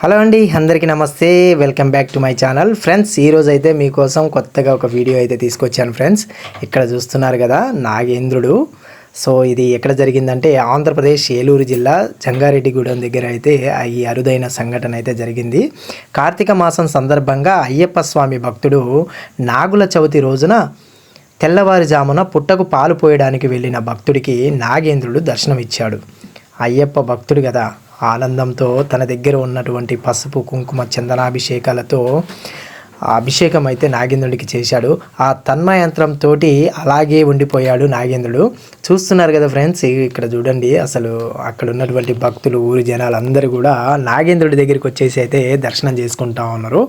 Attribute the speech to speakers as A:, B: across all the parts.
A: Hello అండి అందరికీ నమస్తే. Welcome back to my channel friends ఈరోజు అయితే మీకోసం కొత్తగా ఒక వీడియో అయితే తీసుకొచ్చాను ఫ్రెండ్స్ ఇక్కడ చూస్తున్నారు కదా నాగేంద్రుడు. సో ఇది ఎక్కడ జరిగిందంటే ఆంధ్రప్రదేశ్ ఏలూరు జిల్లా జంగారెడ్డిగూడెం దగ్గర అయితే ఈ అరుదైన సంఘటన అయితే జరిగింది. కార్తీక మాసం సందర్భంగా అయ్యప్ప స్వామి భక్తుడు నాగుల చవితి రోజున తెల్లవారుజామున పుట్టకు పాలు పోయడానికి వెళ్ళిన భక్తుడికి నాగేంద్రుడు దర్శనమిచ్చాడు. అయ్యప్ప భక్తుడు కదా ఆనందంతో తన దగ్గర ఉన్నటువంటి పసుపు కుంకుమ చందనాభిషేకాలతో అభిషేకం అయితే నాగేంద్రుడికి చేశాడు. ఆ తన్మయంత్రంతో అలాగే ఉండిపోయాడు నాగేంద్రుడు. చూస్తున్నారు కదా ఫ్రెండ్స్ ఇక్కడ చూడండి అసలు అక్కడ ఉన్నటువంటి భక్తులు ఊరి జనాలు అందరూ కూడా నాగేంద్రుడి దగ్గరికి వచ్చేసి అయితే దర్శనం చేసుకుంటా ఉన్నారు.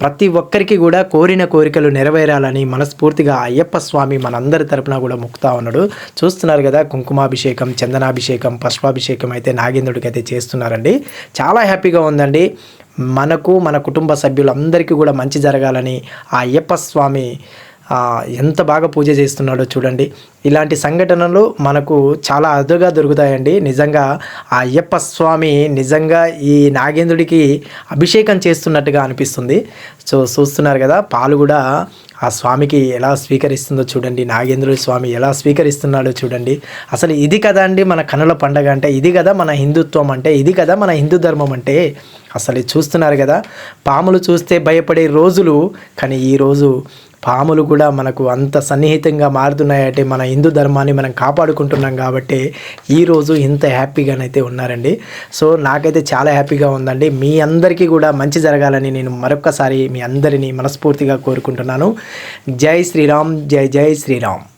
A: ప్రతి ఒక్కరికి కూడా కోరిన కోరికలు నెరవేరాలని మనస్ఫూర్తిగా అయ్యప్ప స్వామి మనందరి తరపున కూడా ముక్తా ఉన్నాడు. చూస్తున్నారు కదా కుంకుమాభిషేకం చందనాభిషేకం పుష్పాభిషేకం అయితే నాగేంద్రుడికి అయితే చేస్తున్నారండి. చాలా హ్యాపీగా ఉందండి. మనకు మన కుటుంబ సభ్యులందరికీ కూడా మంచి జరగాలని ఆ అయ్యప్ప స్వామి ఎంత బాగా పూజ చేస్తున్నాడో చూడండి. ఇలాంటి సంఘటనలు మనకు చాలా అరుదుగా దొరుకుతాయండి. నిజంగా ఆ అయ్యప్ప స్వామి నిజంగా ఈ నాగేంద్రుడికి అభిషేకం చేస్తున్నట్టుగా అనిపిస్తుంది. సో చూస్తున్నారు కదా పాలు కూడా ఆ స్వామికి ఎలా స్వీకరిస్తుందో చూడండి. నాగేంద్రుడి స్వామి ఎలా స్వీకరిస్తున్నాడో చూడండి. అసలు ఇది కదా అండి మన కనుల పండగ అంటే ఇది కదా మన హిందుత్వం అంటే ఇది కదా మన హిందూ ధర్మం అంటే. అసలు చూస్తున్నారు కదా పాములు చూస్తే భయపడే రోజులు కానీ ఈరోజు పాములు కూడా మనకు అంత సన్నిహితంగా మారుతున్నాయంటే మన హిందూ ధర్మాన్ని మనం కాపాడుకుంటున్నాం కాబట్టి ఈరోజు ఇంత హ్యాపీగానైతే ఉన్నారండి. సో నాకైతే చాలా హ్యాపీగా ఉందండి. మీ అందరికీ కూడా మంచి జరగాలని నేను మరొకసారి మీ అందరినీ మనస్ఫూర్తిగా కోరుకుంటున్నాను. జై శ్రీరామ్ జై జై శ్రీరామ్.